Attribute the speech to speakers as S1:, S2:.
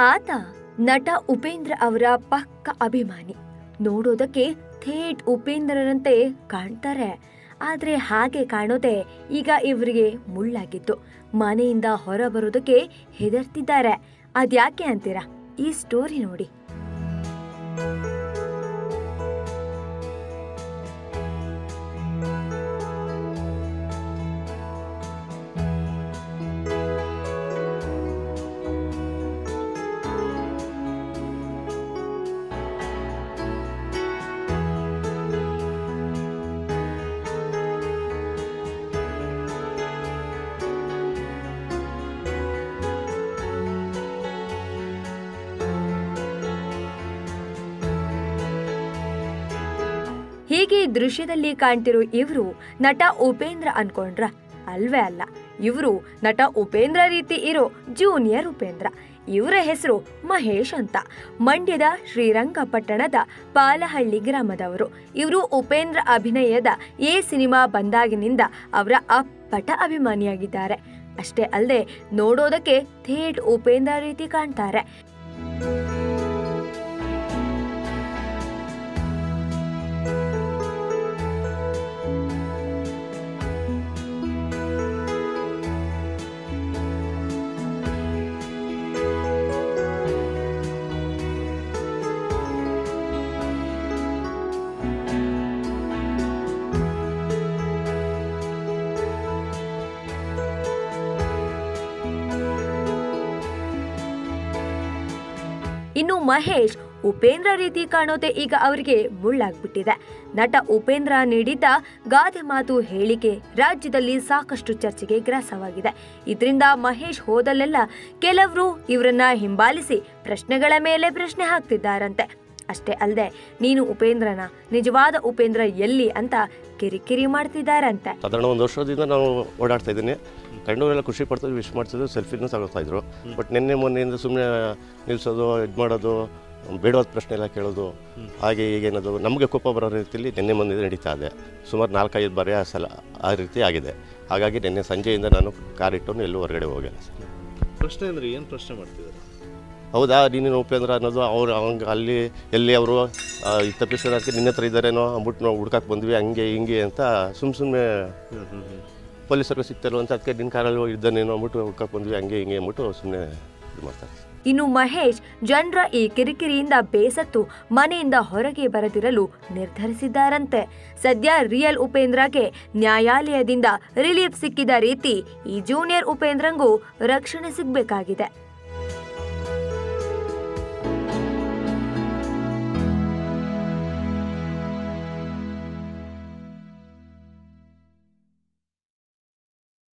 S1: ಆತ ನಟ ಉಪೇಂದ್ರ ಅವರ ಪಕ್ಕ ಅಭಿಮಾನಿ. ನೋಡೋದಕ್ಕೆ ಥೇಟ್ ಉಪೇಂದ್ರರಂತೆ ಕಾಣ್ತಾರೆ. ಆದ್ರೆ ಹಾಗೆ ಕಾಣೋದೆ ಈಗ ಇವರಿಗೆ ಮುಳ್ಳಾಗಿತ್ತು ಮನೆಯಿಂದ ಹೊರ ಬರೋದಕ್ಕೆ ಹೆದರ್ತಿದ್ದಾರೆ. ಅದ್ಯಾಕೆ ಅಂತೀರಾ? ಈ ಸ್ಟೋರಿ ನೋಡಿ. ಹೀಗೆ ದೃಶ್ಯದಲ್ಲಿ ಕಾಣ್ತಿರೋ ಇವರು ನಟ ಉಪೇಂದ್ರ ಅನ್ಕೊಂಡ್ರ. ಅಲ್ವೇ ಅಲ್ಲ, ಇವರು ನಟ ಉಪೇಂದ್ರ ರೀತಿ ಇರೋ ಜೂನಿಯರ್ ಉಪೇಂದ್ರ. ಇವರ ಹೆಸರು ಮಹೇಶ್ ಅಂತ. ಮಂಡ್ಯದ ಶ್ರೀರಂಗಪಟ್ಟಣದ ಪಾಲಹಳ್ಳಿ ಗ್ರಾಮದವರು. ಇವರು ಉಪೇಂದ್ರ ಅಭಿನಯದ ಎ ಸಿನಿಮಾ ಬಂದಾಗಿನಿಂದ ಅವರ ಅಪ್ಪಟ ಅಭಿಮಾನಿಯಾಗಿದ್ದಾರೆ. ಅಷ್ಟೇ ಅಲ್ಲದೆ ನೋಡೋದಕ್ಕೆ ಥೇಟ್ ಉಪೇಂದ್ರ ರೀತಿ ಕಾಣ್ತಾರೆ. ಇನ್ನು ಮಹೇಶ್, ಉಪೇಂದ್ರ ರೀತಿ ಕಾಣೋದೆ ಈಗ ಅವರಿಗೆ ಮುಳ್ಳಾಗ್ಬಿಟ್ಟಿದೆ. ನಟ ಉಪೇಂದ್ರ ನೀಡಿದ್ದ ಗಾದೆ ಮಾತು ಹೇಳಿಕೆ ರಾಜ್ಯದಲ್ಲಿ ಸಾಕಷ್ಟು ಚರ್ಚೆಗೆ ಗ್ರಾಸವಾಗಿದೆ. ಇದರಿಂದ ಮಹೇಶ್ ಹೋದಲ್ಲೆಲ್ಲ ಕೆಲವರು ಇವರನ್ನ ಹಿಂಬಾಲಿಸಿ ಪ್ರಶ್ನೆಗಳ ಮೇಲೆ ಪ್ರಶ್ನೆ ಹಾಕ್ತಿದ್ದಾರಂತೆ. ಅಷ್ಟೇ ಅಲ್ಲದೆ ನೀನು ಉಪೇಂದ್ರನ ನಿಜವಾದ ಉಪೇಂದ್ರ ಎಲ್ಲಿ ಅಂತ ಕಿರಿಕಿರಿ ಮಾಡ್ತಿದ್ದಾರಂತೆ.
S2: ಸಾಧಾರಣ ಒಂದು ವರ್ಷದಿಂದ ನಾವು ಓಡಾಡ್ತಾ ಇದ್ದೀನಿ. ಕಂಡವರೆಲ್ಲ ಖುಷಿ ಪಡ್ತಿದ್ರು ವಿಶ್ ಮಾಡ್ತಿದ್ರು ಸೆಲ್ಫಿನೂ ತಗೋತಾ ಇದ್ರು. ಬಟ್ ನಿನ್ನೆ ಮೊನ್ನೆಯಿಂದ ಸುಮ್ಮನೆ ನಿಲ್ಲಿಸೋದು ಇದು ಮಾಡೋದು ಬೇಡವಾದ ಪ್ರಶ್ನೆ ಎಲ್ಲ ಕೇಳೋದು ಹಾಗೆ ಈಗೇನದು ನಮಗೆ ಕೋಪ ಬರೋ ರೀತಿಯಲ್ಲಿ ನಿನ್ನೆ ಮೊನ್ನೆ ನಡೀತಾ ಇದೆ. ಸುಮಾರು ನಾಲ್ಕೈದು ಬಾರಿ ಆ ಸಲ ಆ ರೀತಿ ಆಗಿದೆ. ಹಾಗಾಗಿ ನಿನ್ನೆ ಸಂಜೆಯಿಂದ ನಾನು ಕಾರ್ ಇಟ್ಟು ಎಲ್ಲೂ ಹೊರಗಡೆ ಹೋಗಿಲ್ಲ ಸರ್.
S3: ಪ್ರಶ್ನೆ ಅಂದರೆ ಏನು ಪ್ರಶ್ನೆ ಮಾಡ್ತಿದ್ದಾರೆ?
S2: ಹೌದಾ? ನೀನೇನು ಉಪೇಂದ್ರ ಅನ್ನೋದು ಅವ್ರು ಅವಂಗೆ ಅಲ್ಲಿ, ಎಲ್ಲಿ ಅವರು ತಪ್ಪಿಸೋದಕ್ಕೆ ನಿನ್ನ ಹತ್ರ ಇದ್ದಾರೇನೋ ಅಂದ್ಬಿಟ್ಟು ನಾವು ಹುಡ್ಕಕ್ಕೆ ಬಂದ್ವಿ, ಹಂಗೆ, ಹಿಂಗೆ ಅಂತ ಸುಮ್ಮ ಸುಮ್ಮನೆ ಪೊಲೀಸರಿಗೆ ಸಿಗ್ತಾರೋ ಅಂತ ಅದಕ್ಕೆ ನಿನ್ನ ಕಾರಲ್ಲಿ ಇದ್ದಾನೇನೋ ಅಂದ್ಬಿಟ್ಟು ಹುಡ್ಕಕ್ಕೆ ಬಂದ್ವಿ, ಹಂಗೆ, ಹಿಂಗೆ ಅಂದ್ಬಿಟ್ಟು ಸುಮ್ಮನೆ ಇದು ಮಾಡ್ತಾರೆ.
S1: ಇನ್ನು ಮಹೇಶ್ ಜನರ ಈ ಕಿರಿಕಿರಿಯಿಂದ ಬೇಸತ್ತು ಮನೆಯಿಂದ ಹೊರಗೆ ಬರದಿರಲು ನಿರ್ಧರಿಸಿದ್ದಾರಂತೆ. ಸದ್ಯ ರಿಯಲ್ ಉಪೇಂದ್ರಗೆ ನ್ಯಾಯಾಲಯದಿಂದ ರಿಲೀಫ್ ಸಿಕ್ಕಿದ ರೀತಿ ಈ ಜೂನಿಯರ್ ಉಪೇಂದ್ರಂಗೂ ರಕ್ಷಣೆ ಸಿಗ್ಬೇಕಾಗಿದೆ.